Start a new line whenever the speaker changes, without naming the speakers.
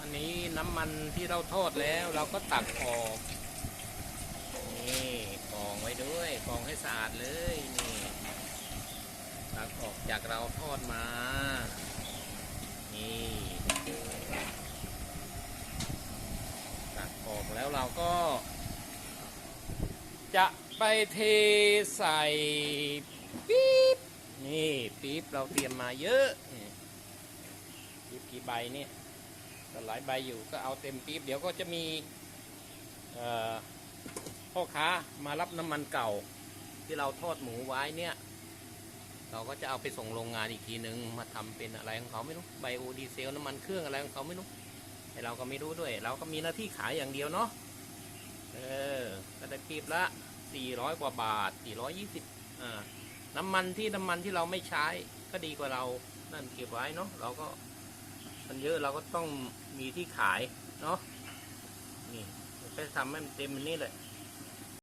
อันนี้น้ำมันที่เราทอดแล้วเราก็ตักออกนี่กองไว้ด้วยกองให้สะอาดเลยนี่ตักออกจากเราทอดมานี่ตักออกแล้วเราก็ จะไปเทใส่ปี๊บนี่ปี๊บเราเตรียมมาเยอะ ปี๊บกี่ใบเนี่ย ก็หลายใบอยู่ก็เอาเต็มปี๊บเดี๋ยวก็จะมีพ่อค้ามารับน้ำมันเก่า ที่เราทอดหมูไว้เนี่ย เราก็จะเอาไปส่งโรงงานอีกทีหนึ่งมาทำเป็นอะไรของเขาไม่รู้ไบโอดีเซลน้ำมันเครื่องอะไรของเขาไม่รู้แต่เราก็ไม่รู้ด้วย เราก็มีหน้าที่ขายอย่างเดียวเนาะเออก็ได้ปีบละ 400 กว่าบาท 420อ่าน้ำมันที่น้ำมันที่เราไม่ใช้ก็ดีกว่าเรานั่นเก็บไว้เนาะเราก็ มันเยอะเราก็ต้องมีที่ขายเนาะนี่ไปทำให้มันเต็มอันนี้เลย